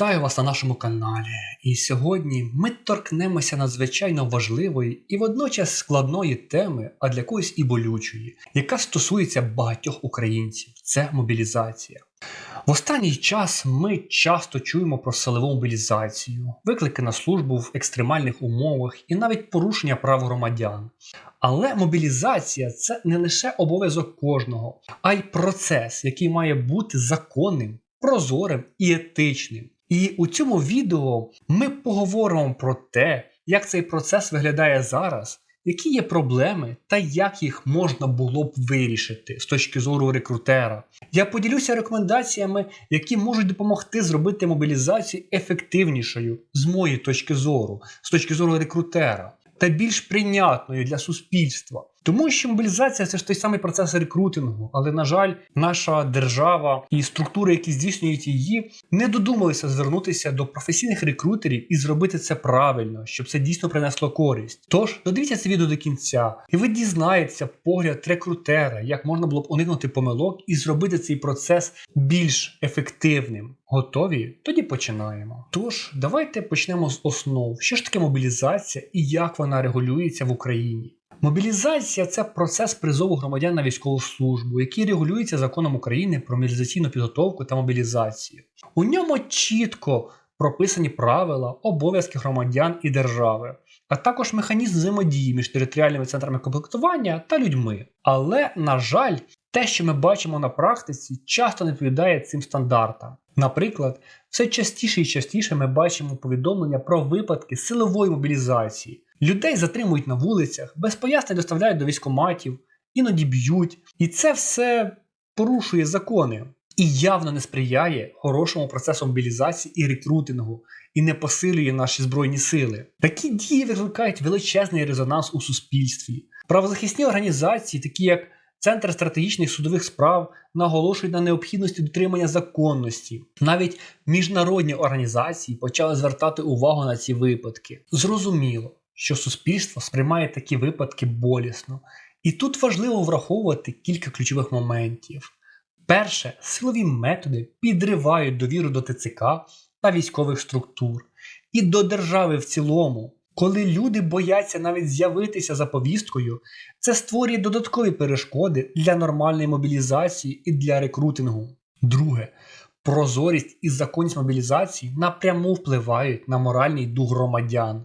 Вітаю вас на нашому каналі. І сьогодні ми торкнемося надзвичайно важливої і водночас складної теми, а для когось і болючої, яка стосується багатьох українців. Це мобілізація. В останній час ми часто чуємо про силову мобілізацію, виклики на службу в екстремальних умовах і навіть порушення прав громадян. Але мобілізація це не лише обов'язок кожного, а й процес, який має бути законним, прозорим і етичним. І у цьому відео ми поговоримо про те, як цей процес виглядає зараз, які є проблеми та як їх можна було б вирішити з точки зору рекрутера. Я поділюся рекомендаціями, які можуть допомогти зробити мобілізацію ефективнішою з моєї точки зору, з точки зору рекрутера, та більш прийнятною для суспільства. Тому що мобілізація це ж той самий процес рекрутингу, але на жаль, наша держава і структури, які здійснюють її, не додумалися звернутися до професійних рекрутерів і зробити це правильно, щоб це дійсно принесло користь. Тож додивіться це відео до кінця, і ви дізнаєтеся погляд рекрутера, як можна було б уникнути помилок і зробити цей процес більш ефективним. Готові? Тоді починаємо. Тож, давайте почнемо з основ, що ж таке мобілізація і як вона регулюється в Україні. Мобілізація це процес призову громадян на військову службу, який регулюється законом України про мобілізаційну підготовку та мобілізацію. У ньому чітко прописані правила, обов'язки громадян і держави, а також механізм взаємодії між територіальними центрами комплектування та людьми. Але, на жаль, те, що ми бачимо на практиці, часто не відповідає цим стандартам. Наприклад, все частіше і частіше ми бачимо повідомлення про випадки силової мобілізації. Людей затримують на вулицях, без пояснень доставляють до військоматів, іноді б'ють. І це все порушує закони і явно не сприяє хорошому процесу мобілізації і рекрутингу, і не посилює наші збройні сили. Такі дії викликають величезний резонанс у суспільстві. Правозахисні організації, такі як Центр стратегічних судових справ наголошують на необхідності дотримання законності. Навіть міжнародні організації почали звертати увагу на ці випадки. Зрозуміло, що суспільство сприймає такі випадки болісно, і тут важливо враховувати кілька ключових моментів. Перше, силові методи підривають довіру до ТЦК та військових структур і до держави в цілому. Коли люди бояться навіть з'явитися за повісткою, це створює додаткові перешкоди для нормальної мобілізації і для рекрутингу. Друге, прозорість і законність мобілізації напряму впливають на моральний дух громадян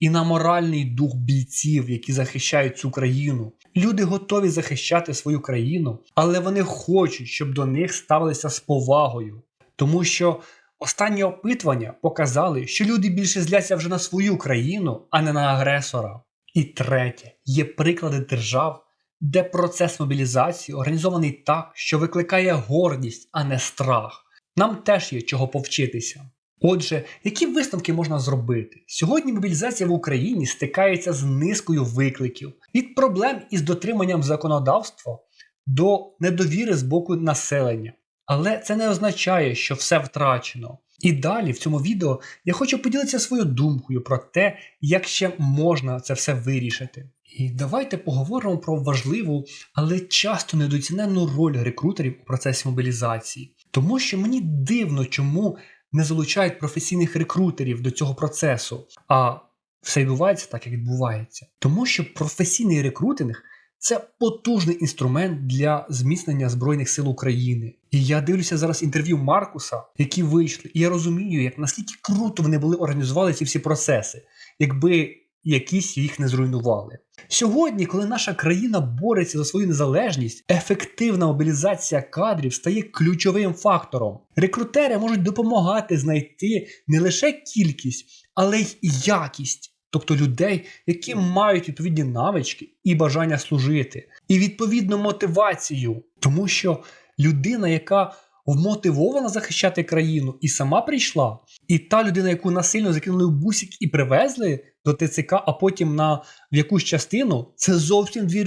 і на моральний дух бійців, які захищають цю країну. Люди готові захищати свою країну, але вони хочуть, щоб до них ставилися з повагою, тому що. Останні опитування показали, що люди більше зляться вже на свою країну, а не на агресора. І третє, є приклади держав, де процес мобілізації організований так, що викликає гордість, а не страх. Нам теж є чого повчитися. Отже, які висновки можна зробити? Сьогодні мобілізація в Україні стикається з низкою викликів від проблем із дотриманням законодавства до недовіри з боку населення. Але це не означає, що все втрачено. І далі в цьому відео я хочу поділитися своєю думкою про те, як ще можна це все вирішити. І давайте поговоримо про важливу, але часто недооцінену роль рекрутерів у процесі мобілізації. Тому що мені дивно, чому не залучають професійних рекрутерів до цього процесу, а все відбувається так, як відбувається. Тому що професійний рекрутинг. Це потужний інструмент для зміцнення Збройних сил України. І я дивлюся зараз інтерв'ю Маркуса, які вийшли, і я розумію, як наскільки круто вони були організували ці всі процеси, якби якісь їх не зруйнували. Сьогодні, коли наша країна бореться за свою незалежність, ефективна мобілізація кадрів стає ключовим фактором. Рекрутери можуть допомагати знайти не лише кількість, але й якість тобто людей, які мають відповідні навички і бажання служити, і відповідну мотивацію, тому що людина, яка вмотивована захищати країну і сама прийшла, і та людина, яку насильно закинули в бусик і привезли до ТЦК, а потім на в якусь частину, це зовсім дві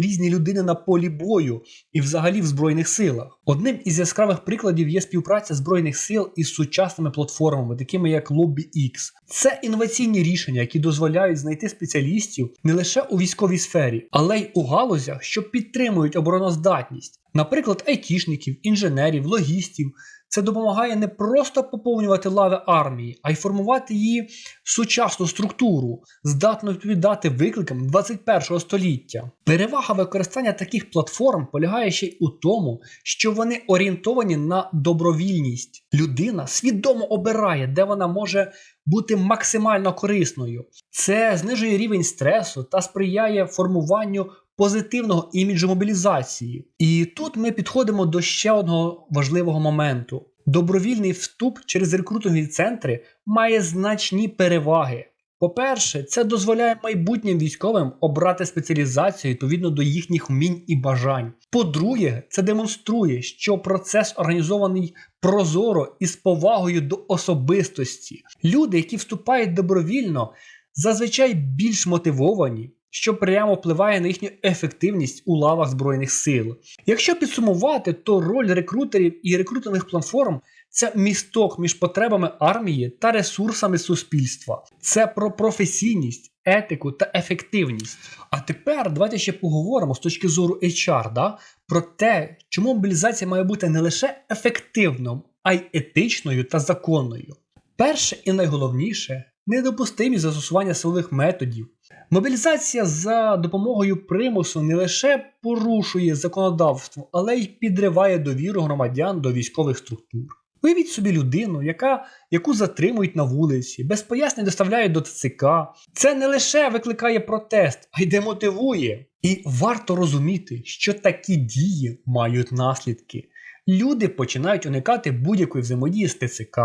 різні людини на полі бою і взагалі в Збройних силах. Одним із яскравих прикладів є співпраця Збройних сил із сучасними платформами, такими як LobbyX. Це інноваційні рішення, які дозволяють знайти спеціалістів не лише у військовій сфері, але й у галузях, що підтримують обороноздатність, наприклад, айтішників, інженерів, логістів. Це допомагає не просто поповнювати лави армії, а й формувати її сучасну структуру, здатну відповідати викликам 21 століття. Перевага використання таких платформ полягає ще й у тому, що вони орієнтовані на добровільність. Людина свідомо обирає, де вона може бути максимально корисною. Це знижує рівень стресу та сприяє формуванню позитивного іміджу мобілізації. І тут ми підходимо до ще одного важливого моменту. Добровільний вступ через рекрутингові центри має значні переваги. По-перше, це дозволяє майбутнім військовим обрати спеціалізацію відповідно до їхніх вмінь і бажань. По-друге, це демонструє, що процес організований прозоро і з повагою до особистості. Люди, які вступають добровільно, зазвичай більш мотивовані, що прямо впливає на їхню ефективність у лавах Збройних сил. Якщо підсумувати, то роль рекрутерів і рекрутингових платформ це місток між потребами армії та ресурсами суспільства. Це про професійність, етику та ефективність. А тепер давайте ще поговоримо з точки зору HR, да, про те, чому мобілізація має бути не лише ефективною, а й етичною та законною. Перше і найголовніше недопустимість застосування силових методів. Мобілізація за допомогою примусу не лише порушує законодавство, але й підриває довіру громадян до військових структур. Уявіть собі людину, яка, яку затримують на вулиці, без пояснень доставляють до ТЦК. Це не лише викликає протест, а й демотивує. І варто розуміти, що такі дії мають наслідки. Люди починають уникати будь-якої взаємодії з ТЦК,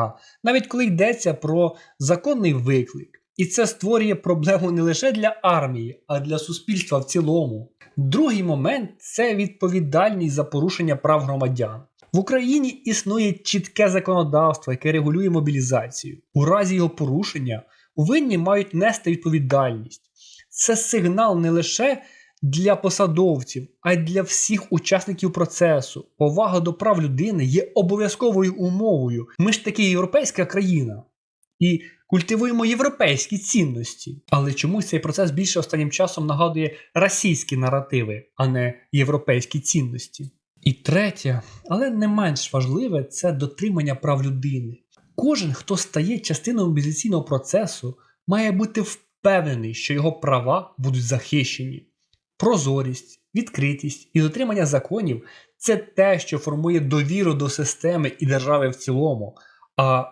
навіть коли йдеться про законний виклик. І це створює проблему не лише для армії, а для суспільства в цілому. Другий момент це відповідальність за порушення прав громадян. В Україні існує чітке законодавство, яке регулює мобілізацію. У разі його порушення винні мають нести відповідальність. Це сигнал не лише для посадовців, а й для всіх учасників процесу. Повага до прав людини є обов'язковою умовою. Ми ж таки європейська країна. І культивуємо європейські цінності. Але чомусь цей процес більше останнім часом нагадує російські наративи, а не європейські цінності. І третє, але не менш важливе, це дотримання прав людини. Кожен, хто стає частиною мобілізаційного процесу, має бути впевнений, що його права будуть захищені. Прозорість, відкритість і дотримання законів це те, що формує довіру до системи і держави в цілому. А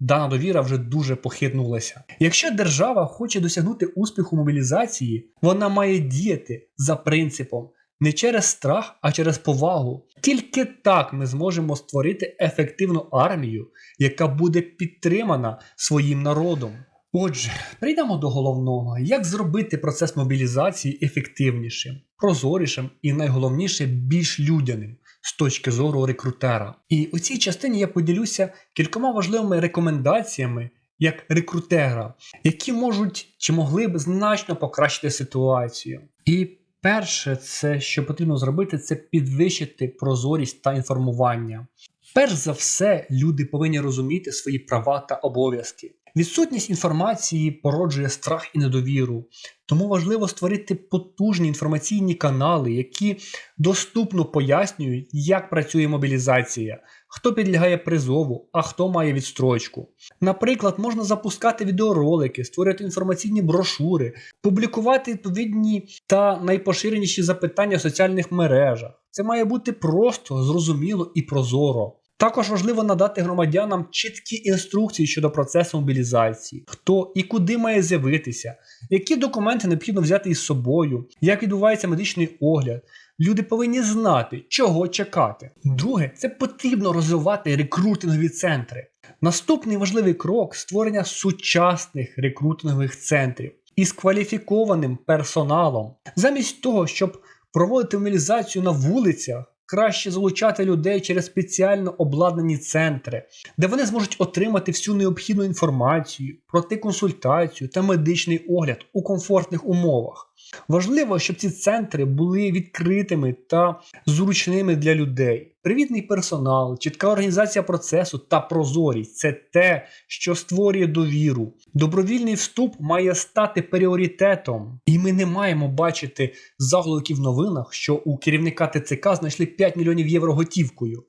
дана довіра вже дуже похитнулася. Якщо держава хоче досягнути успіху мобілізації, вона має діяти за принципом не через страх, а через повагу. Тільки так ми зможемо створити ефективну армію, яка буде підтримана своїм народом. Отже, прийдемо до головного: як зробити процес мобілізації ефективнішим, прозорішим і найголовніше більш людяним з точки зору рекрутера. І у цій частині я поділюся кількома важливими рекомендаціями як рекрутера, які можуть чи могли б значно покращити ситуацію. І перше, це що потрібно зробити, це підвищити прозорість та інформування. Перш за все, люди повинні розуміти свої права та обов'язки. Відсутність інформації породжує страх і недовіру, тому важливо створити потужні інформаційні канали, які доступно пояснюють, як працює мобілізація, хто підлягає призову, а хто має відстрочку. Наприклад, можна запускати відеоролики, створювати інформаційні брошури, публікувати відповідні та найпоширеніші запитання в соціальних мережах. Це має бути просто, зрозуміло і прозоро. Також важливо надати громадянам чіткі інструкції щодо процесу мобілізації, хто і куди має з'явитися, які документи необхідно взяти із собою, як відбувається медичний огляд. Люди повинні знати, чого чекати. Друге, це потрібно розвивати рекрутингові центри. Наступний важливий крок створення сучасних рекрутингових центрів із кваліфікованим персоналом, замість того, щоб проводити мобілізацію на вулицях краще залучати людей через спеціально обладнані центри, де вони зможуть отримати всю необхідну інформацію, пройти консультацію та медичний огляд у комфортних умовах. Важливо, щоб ці центри були відкритими та зручними для людей. Привітний персонал, чітка організація процесу та прозорість це те, що створює довіру. Добровільний вступ має стати пріоритетом, і ми не маємо бачити заголовків в новинах, що у керівника ТЦК знайшли 5 мільйонів євро готівкою.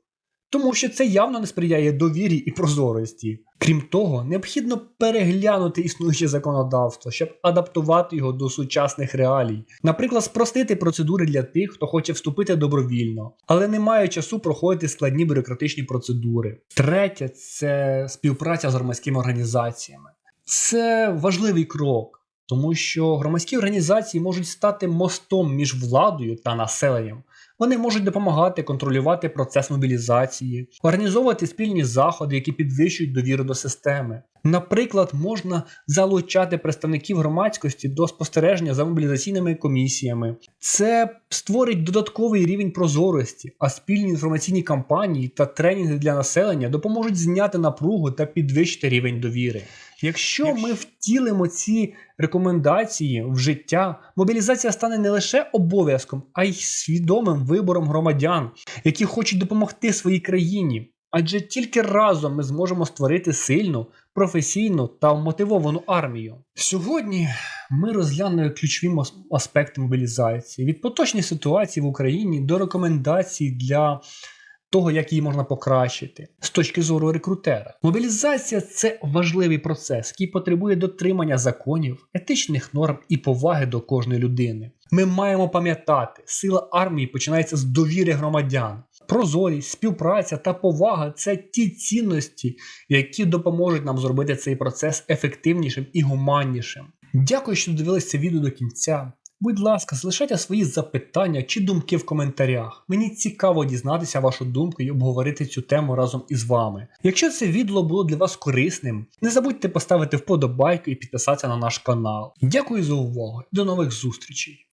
Тому що це явно не сприяє довірі і прозорості. Крім того, необхідно переглянути існуюче законодавство, щоб адаптувати його до сучасних реалій. Наприклад, спростити процедури для тих, хто хоче вступити добровільно, але не має часу проходити складні бюрократичні процедури. Третє це співпраця з громадськими організаціями. Це важливий крок. Тому що громадські організації можуть стати мостом між владою та населенням. Вони можуть допомагати контролювати процес мобілізації, організовувати спільні заходи, які підвищують довіру до системи. Наприклад, можна залучати представників громадськості до спостереження за мобілізаційними комісіями. Це створить додатковий рівень прозорості, а спільні інформаційні кампанії та тренінги для населення допоможуть зняти напругу та підвищити рівень довіри. Якщо ми втілимо ці рекомендації в життя, мобілізація стане не лише обов'язком, а й свідомим вибором громадян, які хочуть допомогти своїй країні. Адже тільки разом ми зможемо створити сильну, професійну та мотивовану армію. Сьогодні ми розглянули ключові аспекти мобілізації від поточної ситуації в Україні до рекомендацій для того, як її можна покращити з точки зору рекрутера. Мобілізація це важливий процес, який потребує дотримання законів, етичних норм і поваги до кожної людини. Ми маємо пам'ятати, сила армії починається з довіри громадян. Прозорість, співпраця та повага це ті цінності, які допоможуть нам зробити цей процес ефективнішим і гуманнішим. Дякую, що дивилися це відео до кінця. Будь ласка, залишайте свої запитання чи думки в коментарях. Мені цікаво дізнатися вашу думку і обговорити цю тему разом із вами. Якщо це відео було для вас корисним, не забудьте поставити вподобайку і підписатися на наш канал. Дякую за увагу до нових зустрічей!